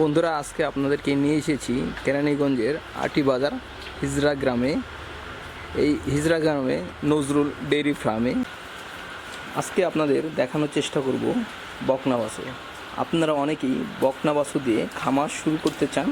বন্ধুরা, আজকে আপনাদেরকে নিয়ে এসেছি কেরানীগঞ্জের আটি বাজার হিজরা গ্রামে। এই হিজরা গ্রামে নজরুল ডেইরি ফার্মে। আজকে আপনাদের দেখানোর চেষ্টা করব বকনা বাছুর আপনারা অনেকেই বকনা বাছুর দিয়ে খামার শুরু করতে চান,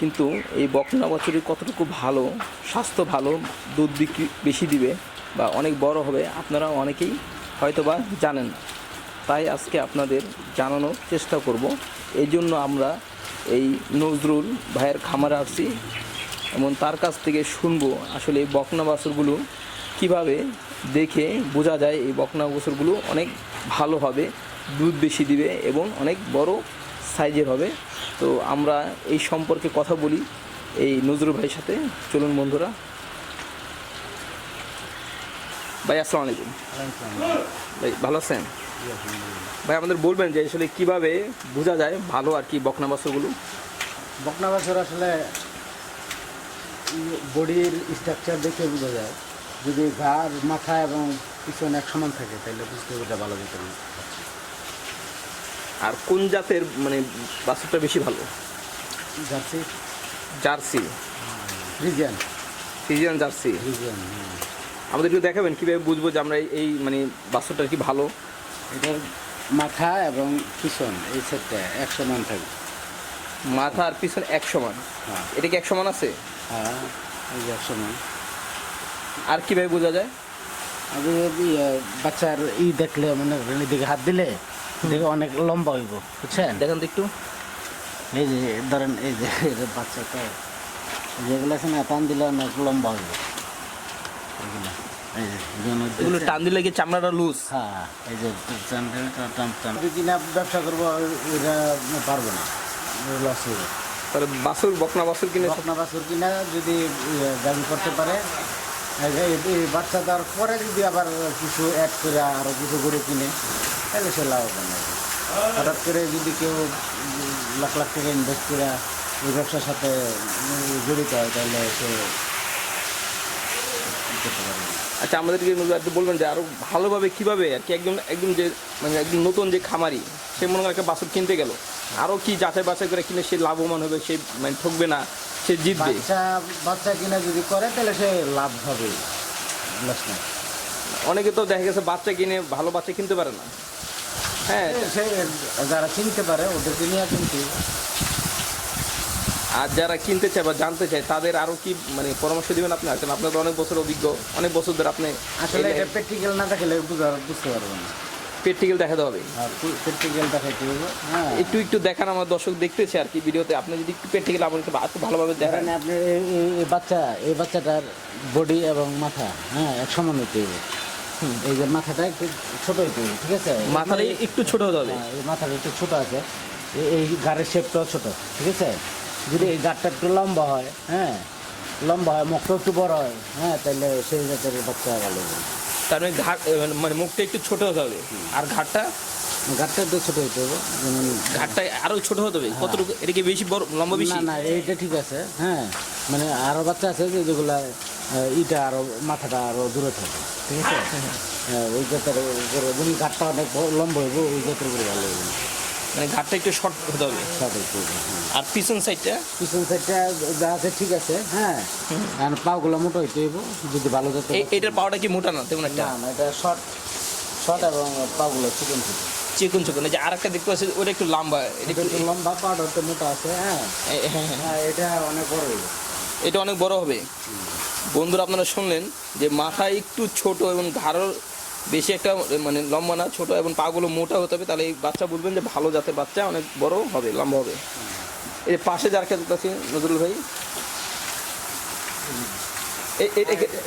কিন্তু এই বকনা বাছুরই কতটুকু ভালো, স্বাস্থ্য ভালো, দুধ বিক্রি বেশি দিবে বা অনেক বড় হবে, আপনারা অনেকেই হয়তোবা জানেন না। তাই আজকে আপনাদের জানানোর চেষ্টা করব। এই জন্য আমরা এই নজরুল ভাইয়ের খামারে আসছি এবং তার কাছ থেকে শুনব আসলে এই বকনা বাছুরগুলো কীভাবে দেখে বোঝা যায় এই বকনা বাছুরগুলো অনেক ভালো হবে দুধ বেশি দিবে এবং অনেক বড় সাইজের হবে। তো আমরা এই সম্পর্কে কথা বলি এই নজরুল ভাইয়ের সাথে। চলুন বন্ধুরা। ভাই আসসালামু আলাইকুম। ভাই ভালো আছেন? ভাই আমাদের বলবেন যে আসলে কীভাবে বোঝা যায় ভালো আর কি বকনা বাছুরগুলো বকনা বাছর আসলে বডির স্ট্রাকচার দেখে বোঝা যায়। যদি ঘাড় মাথা এবং পিছন এক সমান থাকে তাহলে বুঝতে হবে এটা ভালো যেতে আর কোন জাতের মানে বাছুরটা বেশি ভালো? জার্সি। জার্সি। রিজিয়ান ফিজিয়ান জার্সি। রিজিয়ান আমাদের একটু দেখাবেন কীভাবে বুঝব যে আমরা এই- এই মানে বাছুরটা কি ভালো? এটার মাথা এবং পিছন এই সেটটা এক সমান থাকবে। মাথা আর পিছন এক সমান হ্যাঁ। এটা কি এক সমান আছে? হ্যাঁ এই যে এক সমান আর কীভাবে বোঝা যায়? আগে যদি বাচ্চার ই দেখলে মানে দিকে হাত দিলে দেখে অনেক লম্বা হইব বুঝছেন? দেখেন তো একটু। এই যে ধরেন এই যে বাচ্চাটা যেগুলো আছে না টান দিলে অনেক লম্বা হইব। এগুলো। এগুলো দেখছেন? টান দিলে কি চামড়াটা লুজ হ্যাঁ এই যে টান কিনা ব্যবসা করব এটা পারব না লস হইব তাহলে বাছুর বকনা বাছুর কিনে বকনা বাছুর কিনা যদি ইয়ে, দাবি করতে পারে এই যে এই বাচ্চা দেওয়ার পরে যদি আবার কিছু অ্যাড করে আরও কিছু গরু কিনে তাহলে সে লাভবান হবে হঠাৎ করে যদি কেউ লাখ লাখ টাকা ইনভেস্ট করে এই ব্যবসার সাথে জড়িত হয় তাহলে সে করতে পারবে না। আচ্ছা আমাদেরকে একটু বলবেন যে আরও ভালোভাবে কীভাবে আর কি একদম একদম যে মানে একদম নতুন যে খামারি সে মনে করে একটা বাছুর কিনতে গেল। আরও কি যাচাই বাছাই করে কিনে সে লাভবান হবে সে মানে ঠকবে না সে জিতবে? বাচ্চা বাচ্চা কিনা যদি করে তাহলে সে লাভ হবে। অনেকে তো দেখা গেছে বাচ্চা কিনে ভালো বাচ্চা কিনতে পারে না। হ্যাঁ। সে যারা কিনতে পারে ওদেরকে নিয়ে কিন্তু আর যারা কিনতে চায় বা জানতে চায় তাদের আরও কি মানে পরামর্শ দিবেন আপনি? আছেন আপনার অনেক বছর অভিজ্ঞ অনেক বছর ধরে আপনি আসলে এটা প্র্যাকটিক্যাল না থাকলে বুঝা- বুঝতে পারবেন না। প্র্যাকটিক্যাল দেখাতে হবে। প্র্যাকটিক্যাল দেখাইতে হবে হ্যাঁ। একটু একটু দেখান আমার দর্শক দেখতেছে আর কি ভিডিওতে। আপনি যদি একটু প্র্যাকটিক্যাল আমাকে একটু ভালোভাবে দেখান। আপনি এই- বাচ্চা এই বাচ্চাটার বডি এবং মাথা হ্যাঁ এক সমান হইতে হবে এই যে মাথাটা একটু ছোট হইতে হবে ঠিক আছে? মাথাটা একটু ছোট হতে হবে। হ্যাঁ, এই মাথাটা একটু ছোট আছে। এই- এই গাড়ির শেপটাও ছোট ঠিক আছে? যদি এই গাড়টা একটু লম্বা হয় হ্যাঁ লম্বা হয় মুখটা একটু বড় হয় হ্যাঁ তাহলে সেই জাতের বাচ্চা ভালো হবে। তার মানে ঘাট মানে মুখটা একটু ছোট হতে হবে। আর ঘাটটা? ঘাটটা একটু ছোট হতে হবে যেমন ঘাটটা আরও ছোট হতে হবে। কতটুকু এটা কি বেশি বড় লম্বা বেশি? না না এইটা ঠিক আছে হ্যাঁ। মানে আরও বাচ্চা আছে যে যেগুলা ইটা আরও মাথাটা আরও দূরে থাকে ঠিক আছে? হ্যাঁ, ওই জাতের যেমন ঘাটটা অনেক লম্বা হইব ওই জাতের করে ভালো হইব মানে ঘাটটা একটু শর্ট হতে হবে। হ্যাঁ। আর পিছন সাইডটা পিছন সাইডটা যা আছে ঠিক আছে হ্যাঁ। আর পাগুলো মোটা হইতে হইব যদি ভালো এই এটার পাওয়াটা কি মোটা না তেমন একটা? না এটা শর্ট শর্ট এবং পাগুলো চিকন চিকন চিকন যে আর একটা দেখতে পাচ্ছি ওটা একটু লম্বা এটা একটু একটু লম্বা পাউডার তো মোটা আছে হ্যাঁ। হ্যাঁ, হ্যাঁ। হ্যাঁ এটা অনেক বড় হইব। এটা অনেক বড় হবে। বন্ধুরা আপনারা শুনলেন যে মাথা একটু ছোট এবং ঘাড়ও বেশি একটা মানে লম্বা না ছোটো এবং পাগুলো মোটা হতে হবে তাহলে এই বাচ্চা বুঝবেন যে ভালো জাতের বাচ্চা অনেক বড় হবে লম্বা হবে। এই পাশে যার খেতে পাচ্ছি নজরুল ভাই।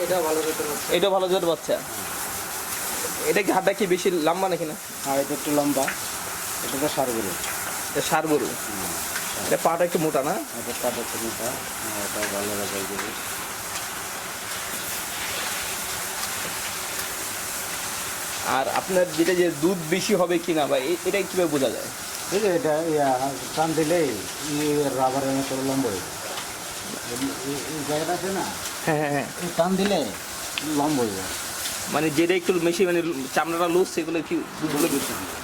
এটা ভালো জাতের ভালো জাতের বাচ্চা। এটা ঘাটটা কি বেশি লম্বা নাকি না? আর এটা একটু লম্বা। এটা তো সার গরু। এটা সার গরু। এটা পাটা একটু মোটা না? এটা পাটা একটু মোটা। হ্যাঁ, এটা ভালো রাখাই গরু। আর আপনার যেটা যে দুধ বেশি হবে কিনা বা এ- এটা কীভাবে বোঝা যায়? ঠিক আছে এটা টান দিলেই রাবারের মতো লম্বা হয়ে। এই- জায়গাটা আছে না? হ্যাঁ হ্যাঁ হ্যাঁ। টান দিলে লম্বা হয়ে যায়। মানে যেটা একটু বেশি মানে চামড়াটা লুজ সেগুলো কি দুধ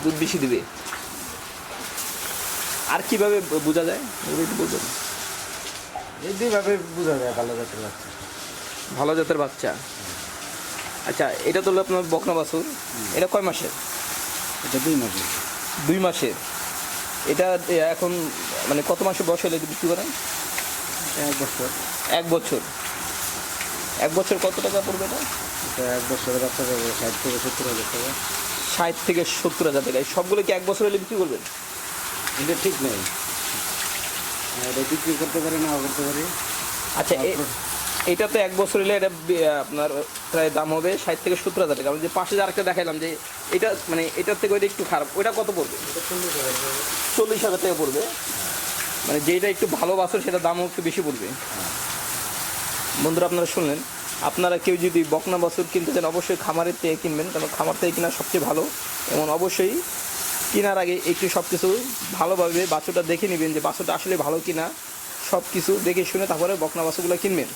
দুধ বেশি দিবে। আর কীভাবে বোঝা যায়? এগুলো একটু বলবেন। এই দুইভাবে বোঝা যায় ভালো জাতের বাচ্চা। ভালো জাতের বাচ্চা। আচ্ছা এটা তো হলো আপনার বকনা বাছুর। এটা কয় মাসের? এটা দুই মাসে দুই মাসের। এটা এখন মানে কত মাসে বয়স হলে বিক্রি করেন? এক বছর। এক বছর। এক বছর কত টাকা পড়বে এটা? এটা এক বছরের বাচ্চা যাবে ষাট থেকে সত্তর হাজার টাকা। ষাট থেকে সত্তর হাজার টাকা। এই সবগুলো কি এক বছর হলে বিক্রি করবেন? এটা ঠিক নেই। এটা বিক্রি করতে পারি না করতে পারি। আচ্ছা এটা তো এক বছর হলে এটা আপনার প্রায় দাম হবে ষাট থেকে সত্তর হাজার টাকা। যে পাশে যে আরেকটা দেখালাম যে এটা মানে এটার থেকে ওইটা একটু খারাপ। ওইটা কত পড়বে? চল্লিশ হাজার টাকা পড়বে। মানে যেটা একটু ভালো বাছর, সেটা দামও একটু বেশি পড়বে। বন্ধুরা, আপনারা শুনলেন। আপনারা কেউ যদি বকনা বাছুর কিনতে চান, অবশ্যই খামারের থেকে কিনবেন, কারণ খামার থেকে কিনা সবচেয়ে ভালো। এবং অবশ্যই কেনার আগে একটু সব কিছু ভালোভাবে বাছুরটা দেখে নেবেন যে বাছুরটা আসলে ভালো কিনা। সব কিছু দেখে শুনে তারপরে বকনা বাছুরগুলো কিনবেন।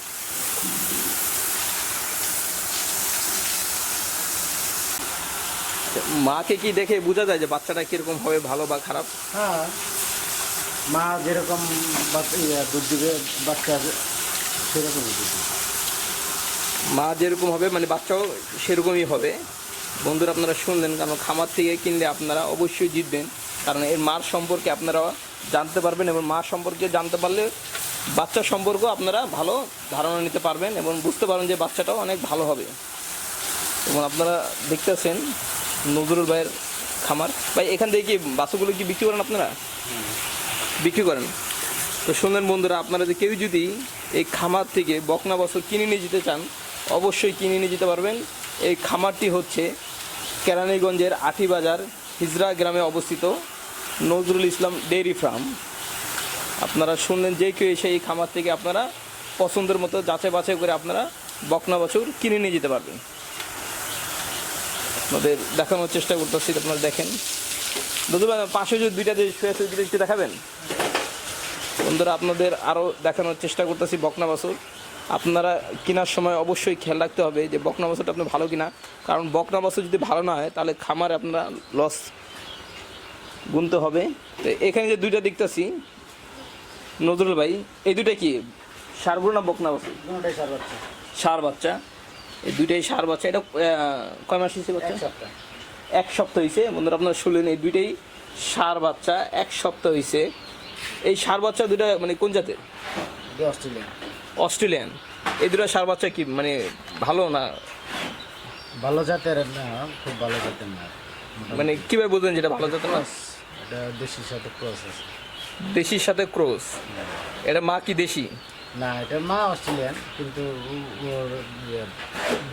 মাকে কি দেখে বোঝা যায় যে বাচ্চাটা কীরকম হবে ভালো বা খারাপ? হ্যাঁ। মা যেরকম ইয়ে, দুধ দিবে বাচ্চা সেরকমই মা যেরকম হবে মানে বাচ্চাও সেরকমই হবে। বন্ধুরা, আপনারা শুনলেন কারণ খামার থেকে কিনলে আপনারা অবশ্যই জিতবেন। কারণ এর মার সম্পর্কে আপনারা জানতে পারবেন এবং মা সম্পর্কে জানতে পারলে বাচ্চা সম্পর্ক আপনারা ভালো ধারণা নিতে পারবেন এবং বুঝতে পারবেন যে বাচ্চাটাও অনেক ভালো হবে। এবং আপনারা দেখতেছেন নজরুল ভাইয়ের খামার। ভাই, এখান থেকে কি বাচ্চাগুলো কি বিক্রি করেন আপনারা? বিক্রি করেন। তো শুনলেন বন্ধুরা, আপনারা যে কেউ যদি এই খামার থেকে বকনা বছর কিনে নিয়ে যেতে চান, অবশ্যই কিনে নিয়ে যেতে পারবেন। এই খামারটি হচ্ছে কেরানীগঞ্জের আটিবাজার হিজরা গ্রামে অবস্থিত নজরুল ইসলাম ডেইরি ফার্ম। আপনারা শুনলেন যে কেউ এসে এই খামার থেকে আপনারা পছন্দের মতো যাচাই বাছাই করে আপনারা বকনা বছর কিনে নিয়ে যেতে পারবেন। আপনাদের দেখানোর চেষ্টা করতেছি, আপনারা দেখেন। পাশে যদি দুইটা যে শুয়ে আছে একটু দেখাবেন? বন্ধুরা, আপনাদের আরও দেখানোর চেষ্টা করতেছি বকনা বাছুর। আপনারা কেনার সময় অবশ্যই খেয়াল রাখতে হবে যে বকনা বাছুরটা আপনার ভালো কিনা। কারণ বকনা বাছুর যদি ভালো না হয় তাহলে খামারে আপনারা লস গুনতে হবে। তো এখানে যে দুইটা দেখতেছি নজরুল ভাই এই দুইটা কি সারগুলো না বকনা বাছুর সার বাচ্চা। এই দুইটাই সার বাচ্চা এটা কয় মাস হিসেবে বাচ্চা? এক সপ্তাহ। হয়েছে। বন্ধুরা আপনারা শুনলেন এই দুইটাই সার বাচ্চা এক সপ্তাহ হয়েছে। এই সার বাচ্চা দুইটা মানে কোন জাতের? Australia Australian. এই দুটো সার বাচ্চা কি মানে ভালো না? ভালো জাতের না খুব ভালো জাতের না। মানে কীভাবে বুঝলেন যেটা ভালো জাতের না? এটা দেশির সাথে ক্রস আছে। দেশির সাথে ক্রস? এটা মা কি দেশি? না এটা মা অস্ট্রেলিয়ান কিন্তু ওর ইয়ে,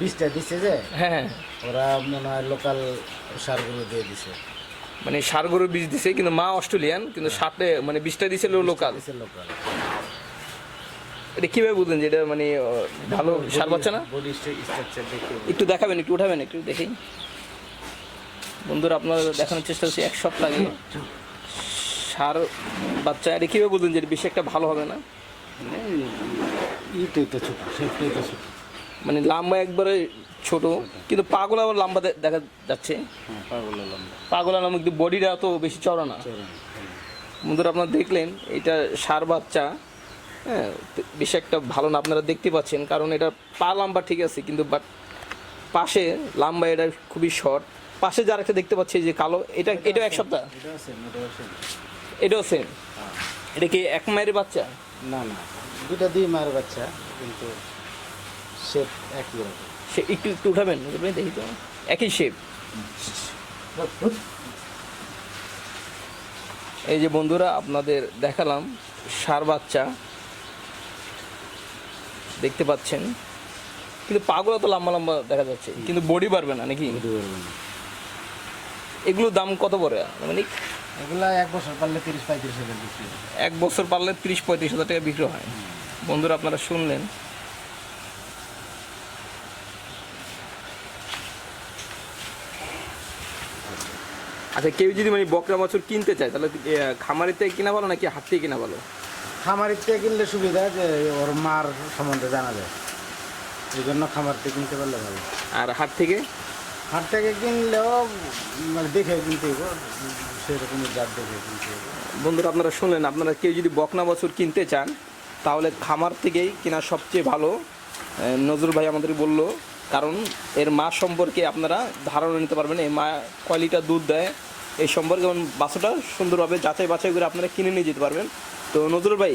বীজটা দিছে যে হ্যাঁ হ্যাঁ। ওরা মনে হয় লোকাল সারগুলো দিয়ে দিছে। মানে সার গরুর বীজ দিছে কিন্তু মা অস্ট্রেলিয়ান কিন্তু সাথে মানে বীজটা দিছে লোকাল দিছে লোকাল এটা কীভাবে বুঝলেন যে এটা মানে ভালো সার বাচ্চা না? দেখে একটু দেখাবেন একটু উঠাবেন একটু দেখেই। বন্ধুরা আপনারা দেখানোর চেষ্টা করছি এক সপ্তাহ আগে। সার বাচ্চা এটা কীভাবে বুঝলেন যে এটা বেশি একটা ভালো হবে না? মানে মানে লম্বা একবারে ছোট কিন্তু পাগলা আবার লম্বা দেখা যাচ্ছে। হ্যাঁ পাগল লম্বা। কিন্তু বডিটা তো বেশি চড়া না। চরম বন্ধুরা আপনারা দেখলেন এটা সার বাচ্চা। হ্যাঁ বেশি একটা ভালো না আপনারা দেখতে পাচ্ছেন কারণ এটা পা লম্বা ঠিক আছে কিন্তু বাট পাশে লম্বা এটা খুবই শর্ট পাশে যার একটা দেখতে পাচ্ছি যে কালো এটা এটাও এক সপ্তাহ। এটা এটা এটাও সেম এটা কি এক মায়ের বাচ্চা? না না দুটা দুই মায়ের বাচ্চা কিন্তু শেপ একই রকম। সে একটু একটু উঠাবেন উঠাবেন দেখি তো। একই শেপ এই যে বন্ধুরা আপনাদের দেখালাম সার বাচ্চা। দেখতে পাচ্ছেন। কিন্তু পাগুলো তো লম্বা লম্বা দেখা যাচ্ছে। কিন্তু বডি পারবে না নাকি। এগুলোর দাম কত পড়ে মানে এগুলা এক বছর পারলে তিরিশ পঁয়ত্রিশ হাজার বিক্রি এক বছর পারলে তিরিশ পঁয়ত্রিশ হাজার টাকা বিক্রি হয়। বন্ধুরা আপনারা শুনলেন। আচ্ছা কেউ যদি মানে বকরা বছর কিনতে চায় তাহলে খামারিতে কিনা ভালো নাকি হাত থেকে কিনা ভালো? খামারের থেকে কিনলে সুবিধা যে ওর মার সম্বন্ধে জানা যায়। এই জন্য খামার থেকে কিনতে পারলে ভালো। আর হাট থেকে? হাট থেকে কিনলেও মানে দেখে কিনতে হইব সেরকমের জাত দেখে কিনতে হবে বন্ধুরা আপনারা শুনলেন আপনারা কেউ যদি বকনা বছর কিনতে চান তাহলে খামার থেকেই কেনা সবচেয়ে ভালো। নজরুল ভাই আমাদের বলল কারণ এর মা সম্পর্কে আপনারা ধারণা নিতে পারবেন এই মা কয় লিটার দুধ দেয় এই সম্পর্কে এবং বাছুরটা সুন্দরভাবে যাচাই বাছাই করে আপনারা কিনে নিয়ে যেতে পারবেন। তো নজরুল ভাই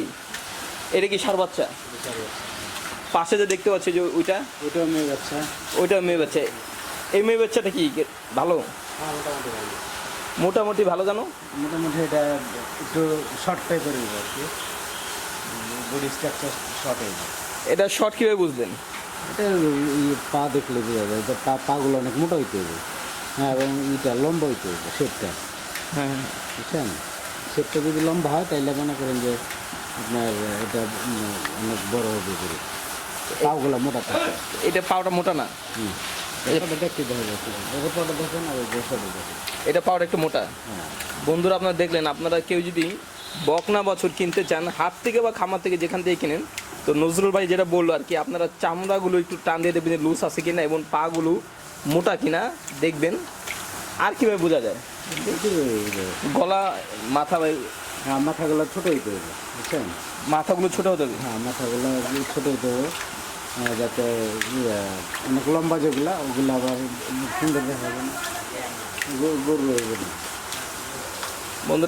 এটা কি সার বাচ্চা? পাশে যে দেখতে পাচ্ছি যে ওইটা ওটাও মেয়ে বাচ্চা। ওইটা মেয়ে বাচ্চা। এই মেয়ে বাচ্চাটা কি ভালো? হ্যাঁ মোটামুটি ভালো। জানো? মোটামুটি এটা একটু শর্ট টাইপের আর কি বডি স্ট্রাকচার শর্ট হইব এটা শর্ট কীভাবে বুঝলেন? এটা পা দেখলে বোঝা যায় পা পাগুলো অনেক মোটা হইতে হবে। হ্যাঁ এবং এটা লম্বা হইতে হবে শেপটা হ্যাঁ। বুঝছেন? শেপটা যদি লম্বা হয় তাহলে মনে করেন যে আপনার এটা অনেক বড় হবে করে পাগুলো মোটা থাকে। এটা পাওয়াটা মোটা না? হুম। এটা দেখতে দেখা যাচ্ছে এটা পটা দেখেন আর ওই দেখেন। এটা পাওয়াটা একটু মোটা। হ্যাঁ। বন্ধুরা আপনারা দেখলেন আপনারা কেউ যদি বকনা বছর কিনতে চান হাত থেকে বা খামার থেকে যেখান থেকে কিনেন তো নজরুল ভাই যেটা বলল আর কি আপনারা চামড়াগুলো একটু টান দিয়ে দেখবেন লুজ আছে কিনা এবং পাগুলো মোটা কিনা দেখবেন। আর কীভাবে বোঝা যায়? গলা মাথা হ্যাঁ মাথাগুলো ছোট হইতে হবে বুঝছেন? মাথাগুলো ছোটো হতে হবে। হ্যাঁ মাথাগুলো ছোট হতে হবে যাতে অনেক লম্বা যেগুলা ওগুলো আবার সুন্দর দেখা যাবে না। গরু বন্ধু